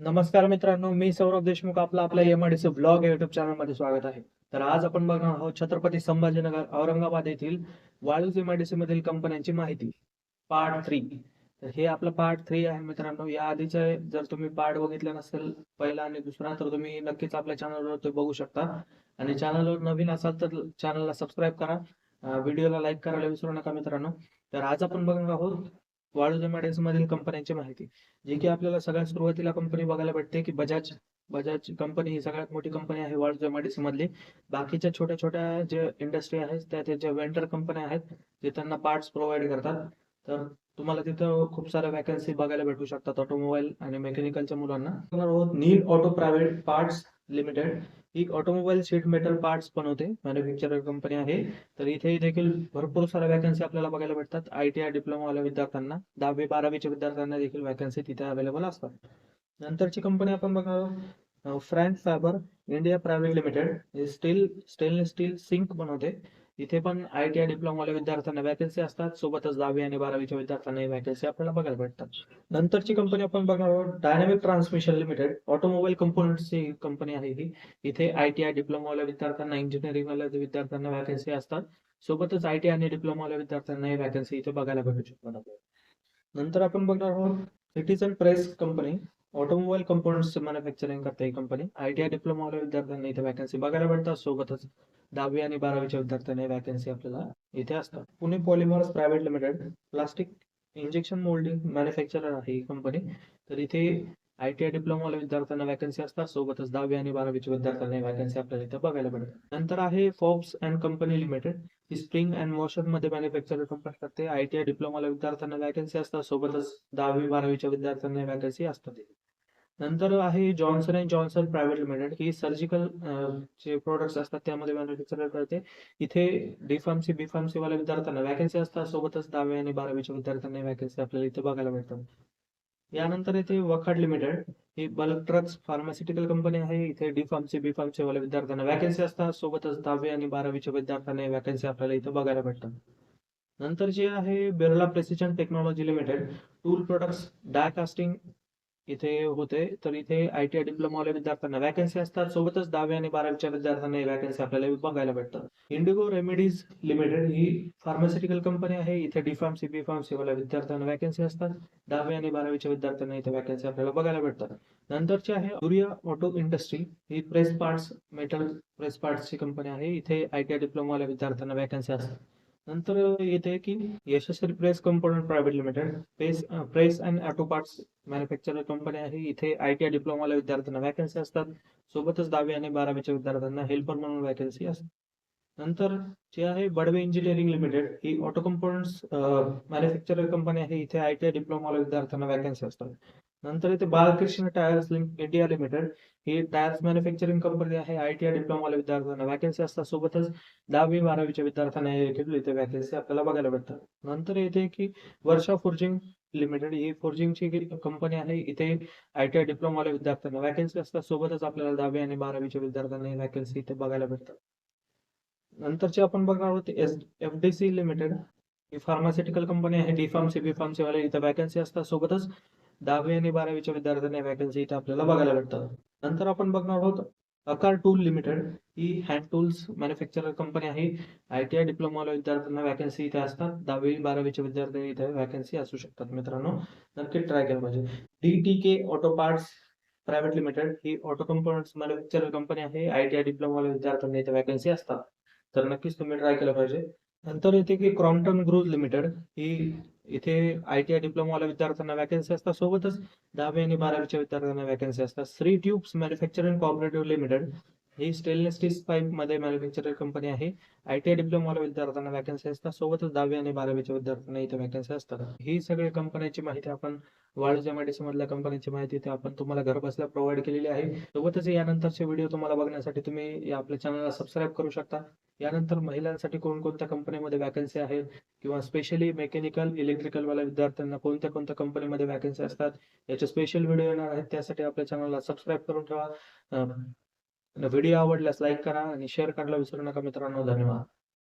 नमस्कार मित्रांनो मी सौरभ देशमुख. आपला आपल्या एमआडीसी ब्लॉग युट्यूब चॅनलमध्ये स्वागत आहे. तर आज आपण बघणार आहोत छत्रपती संभाजीनगर औरंगाबाद येथील वाळूज एमआयडीसी मधील कंपन्यांची माहिती. पार्ट थ्री तर हे आपलं पार्ट थ्री आहे मित्रांनो. या आधीचे जर तुम्ही पार्ट बघितला नसेल पहिला आणि दुसरा तर तुम्ही नक्कीच आपल्या चॅनलवर ते बघू शकता. आणि चॅनलवर नवीन असाल तर चॅनलला सबस्क्राईब करा. व्हिडिओला लाईक करायला विसरू नका मित्रांनो. तर आज आपण बघणार आहोत वाळूज एमआयडीसी मधील कंपन्यांची माहिती. जे की आपल्याला सगळ्यात सुरुवातीला कंपनी बघायला भेटते की बजाज बजाज कंपनी ही सगळ्यात मोठी कंपनी आहे वाळूज एमआयडीसी मधली. बाकीच्या छोट्या छोट्या जे इंडस्ट्री आहेत त्या ज्या वेंडर कंपन्या आहेत जे त्यांना पार्ट्स प्रोव्हाइड करतात. तर तुम्हाला तिथं खूप साऱ्या वॅकन्सी बघायला भेटू शकतात ऑटोमोबाईल आणि मेकॅनिकलच्या मुलांना. Neel auto private parts limited. ही ऑटोमोबाईल शीट मेटल पार्ट्स बनवते मॅन्युफॅक्चरर कंपनी आहे. तर इथे देखील भरपूर साऱ्या वॅकन्सी आपल्याला बघायला भेटतात. आय टी आय डिप्लोमावाल्या विद्यार्थ्यांना. दहावी बारावीच्या विद्यार्थ्यांना देखील वॅकन्सी तिथे अवेलेबल असतात. नंतरची कंपनी आपण बघणार Franke fibre India private limited steel stainless steel sink बनवते इथे पण आय टी आय डिप्लोमाला विद्यार्थ्यांना वॅकन्सी असतात. सोबतच दहावी आणि बारावीच्या विद्यार्थ्यांना वॅकन्सी आपल्याला बघायला भेटतात. नंतरची कंपनी आपण बघणार आहोत डायनामिक ट्रान्समिशन लिमिटेड ऑटोमोबाईल कंपोनंटची कंपनी आहे ही. इथे आय टी आय डिप्लोमाला विद्यार्थ्यांना इंजिनिअरिंगवाल्या विद्यार्थ्यांना वॅकन्सी असतात. सोबतच आय टी आणि डिप्लोमाला विद्यार्थ्यांना वॅकन्सी इथे बघायला भेटू शकतात नंतर आपण बघणार आहोत citizen press company automobile components manufacturing करते ही कंपनी आय टी आय डिप्लोमावाल्या विद्यार्थ्यांना इथे वॅकन्सी बघायला भेटतात. सोबतच दहावी आणि बारावीच्या विद्यार्थ्यांना वॅकन्सी आपल्याला इथे असतात. Pune polymers private limited plastic injection moulding manufacturer आहे ही कंपनी तर इथे आय टी आय डिप्लोमावाल्या विद्यार्थ्यांना वॅकन्सी असतात. सोबतच दहावी आणि बारावीच्या विद्यार्थ्यांना वॅकन्सी आपल्याला इथे बघायला भेटतात. नंतर आहे फोर्ब्स अँड कंपनी लिमिटेड ही स्प्रिंग अँड वॉशरमध्ये मॅन्युफॅक्चर कंपनी करते आय टी आय डिप्लोमाला विद्यार्थ्यांना वॅकन्सी असतात. सोबतच दहावी बारावीच्या विद्यार्थ्यांना वॅकन्सी असतात. नंतर आहे Johnson and Johnson private limited he surgical जे प्रोडक्ट्स असतात त्यामध्ये मॅन्युफॅक्चर करते इथे डी फार्मसी बी फार्मसी वाल्या विद्यार्थ्यांना वॅकन्सी असतात सोबतच दहावी आणि बारावीच्या विद्यार्थ्यांना वॅकन्सी आपल्याला इथे बघायला भेटतात. यानंतर इथे वखाड लिमिटेड ही बल्क ड्रग्स फार्मास्युटिकल कंपनी आहे. इथे डी फार्मसी बी फार्मसी वाल्या विद्यार्थ्यांना वॅकन्सी असतात सोबतच दहावी आणि बारावीच्या विद्यार्थ्यांना वॅकन्सी आपल्याला इथे बघायला भेटतात. नंतर जे आहे Birla precision technology limited tool products die casting इथे होते. तर इथे आय टी आय डिप्लोमावाल्या विद्यार्थ्यांना वॅकन्सी असतात. सोबतच दहावी आणि बारावीच्या विद्यार्थ्यांना वॅकन्सी आपल्याला बघायला भेटतात इंडिगो रेमेडीज लिमिटेड ही फार्मास्युटिकल कंपनी आहे. इथे डी फार्मसी बी फार्मसी वाल्या विद्यार्थ्यांना वॅकन्सी असतात. दहावी आणि बारावीच्या विद्यार्थ्यांना इथे वॅकन्सी आपल्याला बघायला भेटतात. नंतरची आहे सूर्या ऑटो इंडस्ट्री ही प्रेस पार्ट्स मेटल प्रेस पार्ट्सची कंपनी आहे. इथे आय टी आय डिप्लोमावाल्या विद्यार्थ्यांना वॅकन्सी असतात. नंतर येते की Yashasvi press component private limited press press and auto parts manufacturer company आहे. इथे आय टी आय डिप्लोमाला विद्यार्थ्यांना वॅकन्सी असतात. सोबतच दहावी आणि बारावीच्या विद्यार्थ्यांना हेल्पर म्हणून वॅकन्सी असतात नंतर जे आहे बडवे इंजिनिअरिंग लिमिटेड ही ऑटो कंपोनंट्स मॅन्युफॅक्चरर कंपनी आहे. इथे आय टी आय डिप्लोमाला विद्यार्थ्यांना वॅकन्सी असतात. नंतर इथे बालकृष्ण टायर्स इंडिया लिमिटेड ही टायर्स मॅन्युफॅक्चरिंग कंपनी आहे. आय टी आय डिप्लोमाला विद्यार्थ्यांना वॅकन्सी असतात. सोबतच दहावी बारावीच्या विद्यार्थ्यांना देखील इथे वॅकन्सी आपल्याला बघायला भेटतात. नंतर येते की वर्षा फोर्जिंग लिमिटेड ही फोर्जिंगची कंपनी आहे इथे आय टी आय डिप्लोमाला विद्यार्थ्यांना वॅकन्सी असतात. सोबतच आपल्याला दहावी आणि बारावीच्या विद्यार्थ्यांना वॅकन्सी इथे बघायला भेटतात. नंतरचे आपण बघणार आहोत S F D C limited. ही फार्मास्युटिकल कंपनी आहे डी फार्मसी बी फार्मसी वाले इथे वॅकन्सी असतात सोबतच दहावी आणि बारावीच्या विद्यार्थ्यांना वॅकन्सी इथे आपल्याला बघायला भेटतात नंतर आपण बघणार आहोत अकार टूल लिमिटेड ही हँड टूल्स मॅन्युफॅक्चरर कंपनी आहे. आय टी आय डिप्लोमाला विद्यार्थ्यांना वॅकन्सी इथे असतात. दहावी बारावीच्या विद्यार्थ्यांनी इथे वॅकन्सी असू शकतात मित्रांनो. नक्की ट्राय केलं पाहिजे. D T K auto parts private limited ही ऑटो कंपोनंट्स मॅन्युफॅक्चरर कंपनी आहे. आय टी आय डिप्लोमाला विद्यार्थ्यांना इथे वॅकन्सी असतात. तर नक्कीच तुम्ही ट्राय केलं पाहिजे. नंतर येते की क्रॉम्प्टन ग्रुज लिमिटेड ही इथे आय टी आय डिप्लोमावाल्या विद्यार्थ्यांना वॅकन्सी असतात. सोबतच दहावी आणि बारावीच्या विद्यार्थ्यांना वॅकन्सी असतात. Shri tubes manufacturing cooperative limited ही स्टेनलेस स्टील पाईपमध्ये मॅन्युफॅक्चर कंपनी आहे. आय टी आय डिप्लोमावाल्या विद्यार्थ्यांना वॅकन्सी असतात. सोबतच दहावी आणि बारावीच्या विद्यार्थ्यांना इथे वॅकन्सी असतात. ही सगळी कंपन्यांची माहिती आपण वाळूच्या एमआयडीसी मधल्या कंपन्यांची माहिती इथे आपण तुम्हाला घर बसल्या प्रोव्हाइड केलेली आहे. सोबतच यानंतरचे व्हिडिओ तुम्हाला बघण्यासाठी तुम्ही आपल्या चॅनलला सबस्क्राईब करू शकता. यानंतर महिलांसाठी कोणकोणत्या कंपनीमध्ये वॅकन्सी आहेत? किंवा स्पेशली मेकॅनिकल इलेक्ट्रिकलवाल्या विद्यार्थ्यांना कोणत्या कोणत्या कंपनीमध्ये वॅकन्सी असतात? याचे स्पेशल व्हिडिओ येणार आहेत त्यासाठी आपल्या चॅनलला सबस्क्राईब करून ठेवा. व्हिडिओ आवडल्यास लाईक करा आणि शेअर करायला विसरू नका मित्रांनो. धन्यवाद.